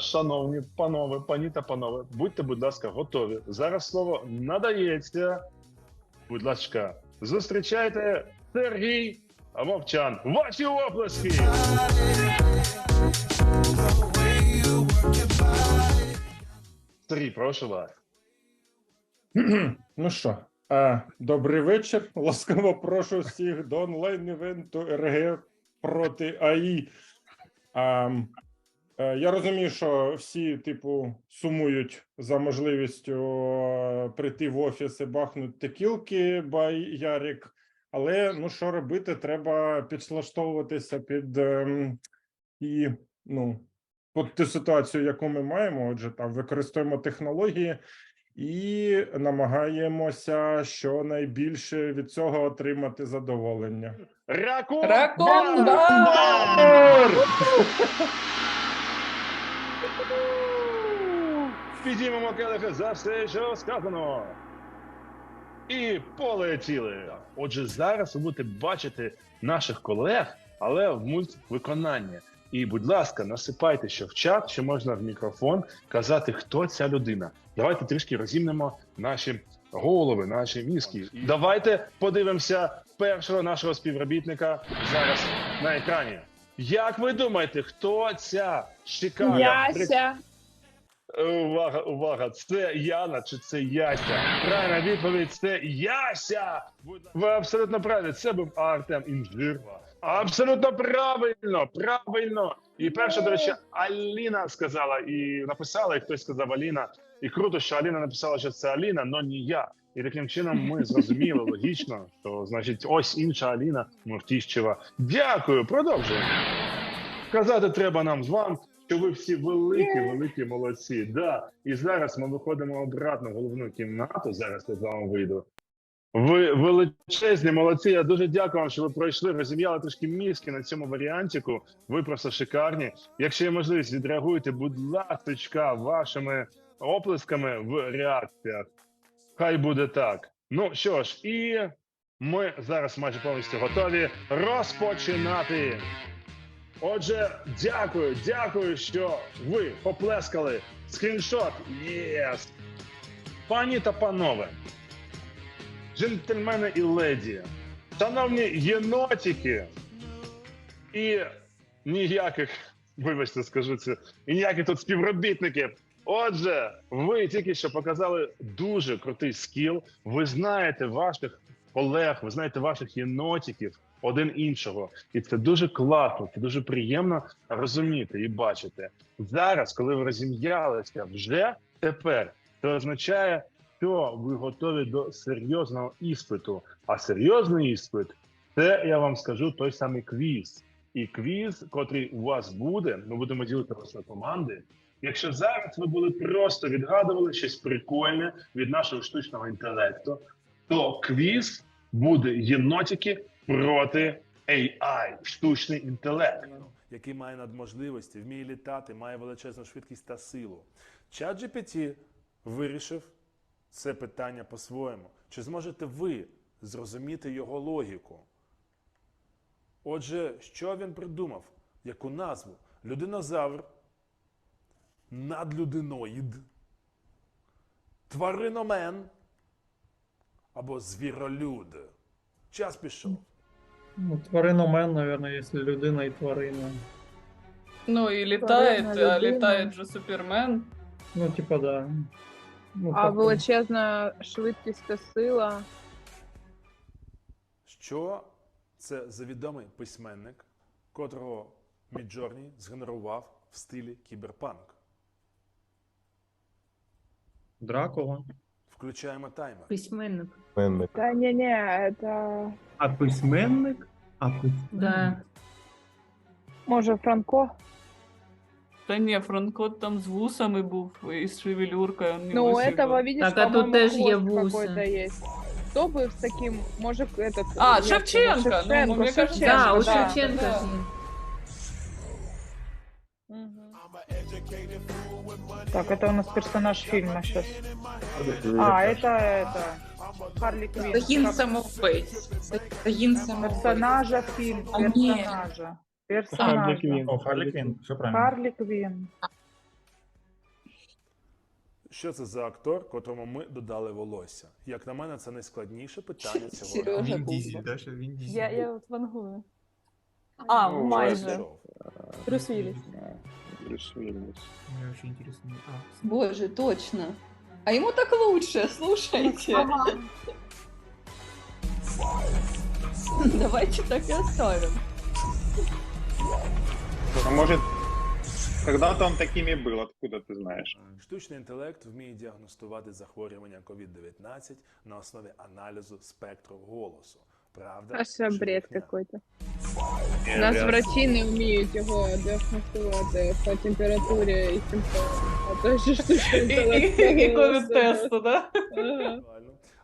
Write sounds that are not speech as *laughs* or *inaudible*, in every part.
Шановні панове, пані та панове, будьте, будь ласка, готові. Зараз слово надається. Будь ласка, зустрічайте Сергій Мовчан. Ваші оплески! Сергій, прошу вас. Ну що, е, добрий вечір. Ласкаво прошу всіх до онлайн-івенту РГ проти АІ. Е, я розумію, що всі, типу, сумують за можливістю е, прийти в офіс і бахнути текілки бай Ярік. Але ну що робити? Треба підслаштовуватися під ем, і ну, під ту ситуацію, яку ми маємо. Отже, там використовуємо технології і намагаємося щонайбільше від цього отримати задоволення. Ракун! Ракун! Підіймемо келихи за все, що сказано. І полетіли. Отже, зараз ви будете бачити наших колег, але в мультвиконанні. І, будь ласка, насипайте, що в чат, що можна в мікрофон казати, хто ця людина. Давайте трішки розімнемо наші голови, наші мізки. Давайте подивимося першого нашого співробітника зараз на екрані. Як ви думаєте, хто ця шикарна Яся. Е, Увага, увага, це Яна чи це Яся? Правильна відповідь це Яся. Ви абсолютно правильно. Це був Артем Інжир. Абсолютно правильно, правильно. І перша, до речі, Аліна сказала і написала, і хтось сказав Аліна. І круто, що Аліна написала, що це Аліна, але не я. І таким чином ми зрозуміли логічно, що значить ось інша Аліна Муртіщева. Дякую, продовжуємо. Казати треба нам з вами, що ви всі великі, великі молодці. Да. І зараз ми виходимо обратно в головну кімнату. Зараз я з вами вийду. Ви величезні молодці. Я дуже дякую вам, що ви пройшли, розім'яли трошки мізки на цьому варіантику. Ви просто шикарні. Якщо є можливість, відреагуйте, будь ласка, вашими оплесками в реакціях. Хай буде так. Ну що ж, і ми зараз майже повністю готові розпочинати. Отже, дякую, дякую, що ви поплескали. Скріншот. Єс! Пані та панове, джентльмени і леді, шановні єнотики і ніяких, вибачте, скажу це, і ніяких тут співробітників. Отже, ви тільки що показали дуже крутий скіл. Ви знаєте ваших колег, ви знаєте ваших єнотиків один іншого, і це дуже класно, це дуже приємно розуміти і бачити. Зараз, коли ви розім'ялися вже тепер, це означає, що ви готові до серйозного іспиту. А серйозний іспит це я вам скажу той самий квіз. І квіз, котрий у вас буде, ми будемо ділити вас на команди. Якщо зараз ви були просто відгадували щось прикольне від нашого штучного інтелекту, то квіз буде єнотики проти AI, штучний інтелект. який має надможливості, вміє літати, має величезну швидкість та силу. ChatGPT вирішив це питання по-своєму. Чи зможете ви зрозуміти його логіку? Отже, що він придумав? Яку назву? Людинозавр, надлюдиноїд, твариномен або звіролюд. Час пішов. Ну, твариномен, наверное, если людина и тварина. Ну и летает, Тварина, а летает же Супермен. Ну, типа, да. Ну, А как-то. величезна швидкість та сила. Що це за відомий письменник, котрого Міджорні згенерував в стилі кіберпанк? Дракула. Включаємо таймер. Письменник. Та ні, ні, це А письменник? А письменник? Да. може Франко. Та ні, Франко там з вусами був і з шевелюркою. он не Ну, у вусик этого, був. видишь, Так, а тут по-моему, теж є хвост вуси. какой-то есть. Кто бы с таким, может, этот... А, як його, Шевченко, ну, Шевченко, мне кажется, Шевченко, Да, у да, Шевченка да. ж є. Мгм. Так, это у нас персонаж фильма сейчас. А, это, это... Харли Квинн. Загін Как самоубийць. Загін самоубийць. Персонажа фильм, А, ні. персонажа. Персонажа. О, Харлі Квін, все правильно. Харли Квинн. Що це за актор, котрому ми додали волосся? Як на мене, це найскладніше питання цього Сережа. Він. Дізель, да, що він Дізель. Я, я от вангую. А, Ну, майже. Брюс Вілліс. Брюс Вілліс. Мне вообще интересно. А, Боже, точно. А ему так лучше, слушайте. *laughs* Давайте так и оставим. А может, когда-то он таким и был, откуда ты знаешь? Штучний інтелект вміє діагностувати захворювання COVID-19 на основі аналізу спектру голосу. Правда? А що бред какой-то. У нас врачі не вміють його діагностувати по температурі і симптомам. А то ще штучний І, *laughs* інтелект і, і по голосу. ковід-тесту, да? Ага. Актуально.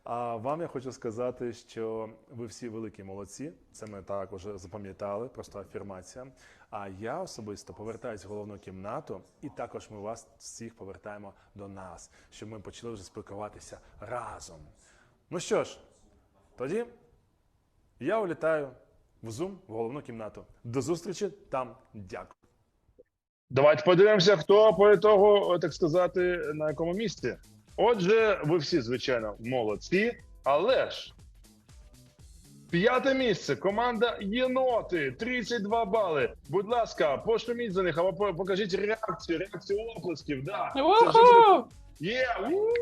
А вам я хочу сказати, що ви всі великі молодці. Це ми так уже запам'ятали, просто афірмація. А я особисто повертаюсь в головну кімнату, і також ми вас всіх повертаємо до нас, щоб ми почали вже спілкуватися разом. Ну що ж, тоді я улітаю в Zoom в головну кімнату. До зустрічі там. Дякую. Давайте подивимося, хто по ітогу, так сказати, на якому місці. Отже, ви всі, звичайно, молодці, але ж п'яте місце. Команда Єноти, 32 бали. Будь ласка, пошуміть за них або покажіть реакцію, реакцію оплесків. Да. Це вже буде Є, у,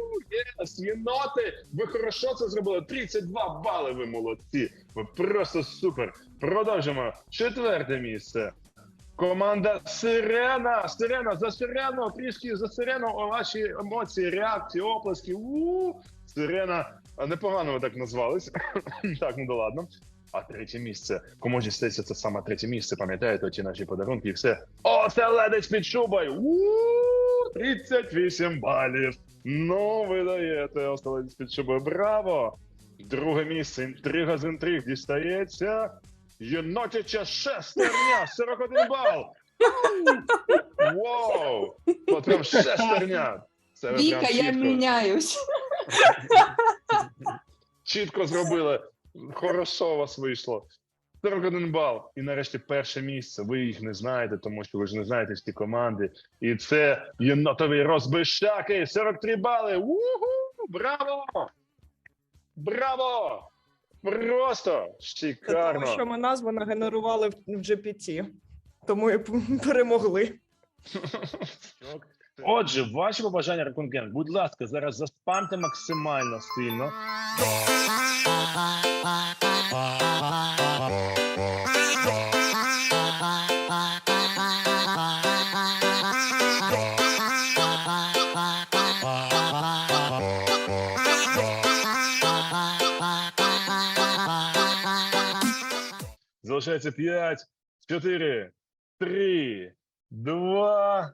єс, єноти! Ви хорошо це зробили. 32 бали. Ви молодці. Ви просто супер. Продовжимо. Четверте місце. Команда Сирена. Сирена за сирену. Трішки за сирену. О, ваші емоції, реакції, оплески. У, Сирена. Непогано ви так назвались. *laughs* так, ну да ладно. А третє місце. Кому ж стається це саме третє місце, пам'ятаєте, ті наші подарунки і все. Оселедець під шубою! У 38 балів. Ну, ви даєте оселедець під шубою. Браво! Друге місце. Інтрига з інтриг дістається. Єнотяча шестерня, 41 бал. Вау! От прям шестерня. Це ви прям Вика, я чітко, меняюсь. чітко зробили. Хорошо у вас вийшло. 41 бал. І нарешті перше місце. Ви їх не знаєте, тому що ви ж не знаєте всі команди. І це єнотові розбишаки. 43 бали. Уху! Браво! Браво! Просто шикарно. Тому що ми назву нагенерували в GPT. Тому і перемогли. *laughs* Отже, ваші побажання реконкент, будь ласка, зараз заспамте максимально сильно. Залишається 5, 4, 3, 2,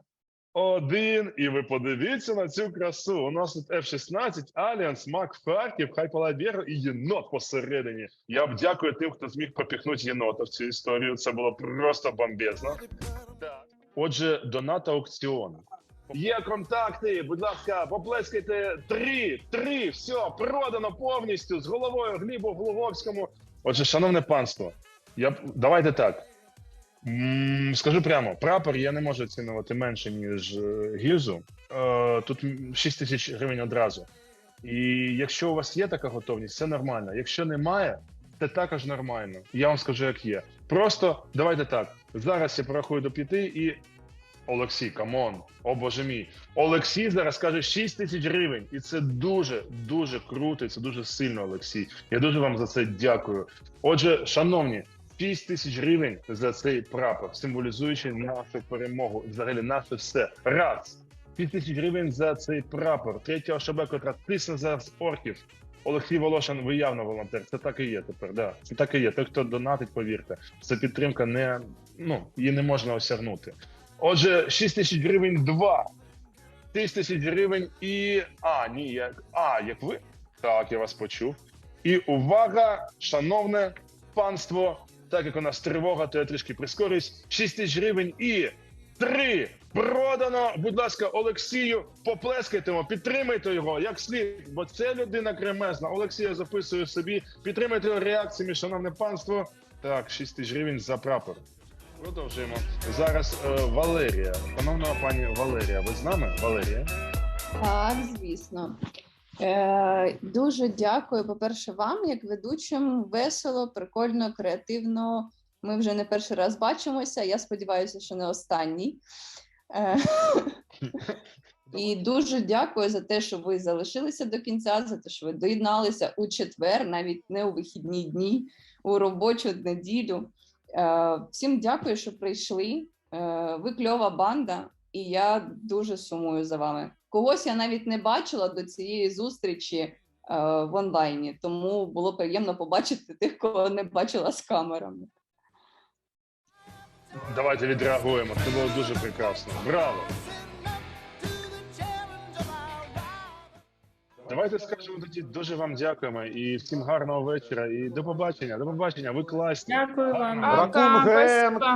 один. І ви подивіться на цю красу. У нас тут F-16, Альянс, Мак Харків, Хайпалабєр і єнот посередині. Я б дякую тим, хто зміг пропіхнути єнота в цю історію. Це було просто бомбезно. Отже, донат аукціон. Є контакти, будь ласка, поплескайте три, три, все, продано повністю з головою Глібу Глуговському. Отже, шановне панство, я давайте так. Скажу прямо, прапор я не можу оцінювати менше, ніж е, гільзу. Е, Тут 6 тисяч гривень одразу. І якщо у вас є така готовність, це нормально. Якщо немає, це також нормально. Я вам скажу, як є. Просто давайте так. Зараз я порахую до п'яти і. Олексій, камон, о боже мій. Олексій зараз каже 6 тисяч гривень. І це дуже, дуже круто, і це дуже сильно, Олексій. Я дуже вам за це дякую. Отже, шановні, 6 тисяч гривень за цей прапор, символізуючи нашу перемогу, взагалі наше все. Раз. 6 тисяч гривень за цей прапор. Третя ОШБ, котра тисне за орків. Олексій Волошин, ви явно волонтер. Це так і є тепер. Да. Це так і є. Той, хто донатить, повірте, це підтримка не ну її не можна осягнути. Отже, 6 тисяч гривень два. 6 тисяч гривень і. А, ні, як. А, як ви? Так, я вас почув. І увага, шановне панство, так як у нас тривога, то я трішки прискорююсь. 6 тисяч гривень і три. Продано, будь ласка, Олексію, поплескайте йому, підтримайте його як слід, бо це людина кремезна. Олексія записую собі. Підтримайте його реакціями, шановне панство. Так, 6 тисяч гривень за прапор. Продовжуємо. Зараз е, Валерія. Шановна пані Валерія, ви з нами? Валерія? Так, звісно. Е, дуже дякую, по-перше, вам, як ведучим. Весело, прикольно, креативно. Ми вже не перший раз бачимося. Я сподіваюся, що не останній. Е, *laughs* і дуже дякую за те, що ви залишилися до кінця, за те, що ви доєдналися у четвер, навіть не у вихідні дні, у робочу неділю. Е, всім дякую, що прийшли. Е, ви кльова банда, і я дуже сумую за вами. Когось я навіть не бачила до цієї зустрічі е, в онлайні, тому було приємно побачити тих, кого не бачила з камерами. Давайте відреагуємо. Це було дуже прекрасно. Браво! Давайте скажемо тоді дуже вам дякуємо і всім гарного вечора. І до побачення. До побачення. Ви класні. Дякую вам. Пока, спасибо.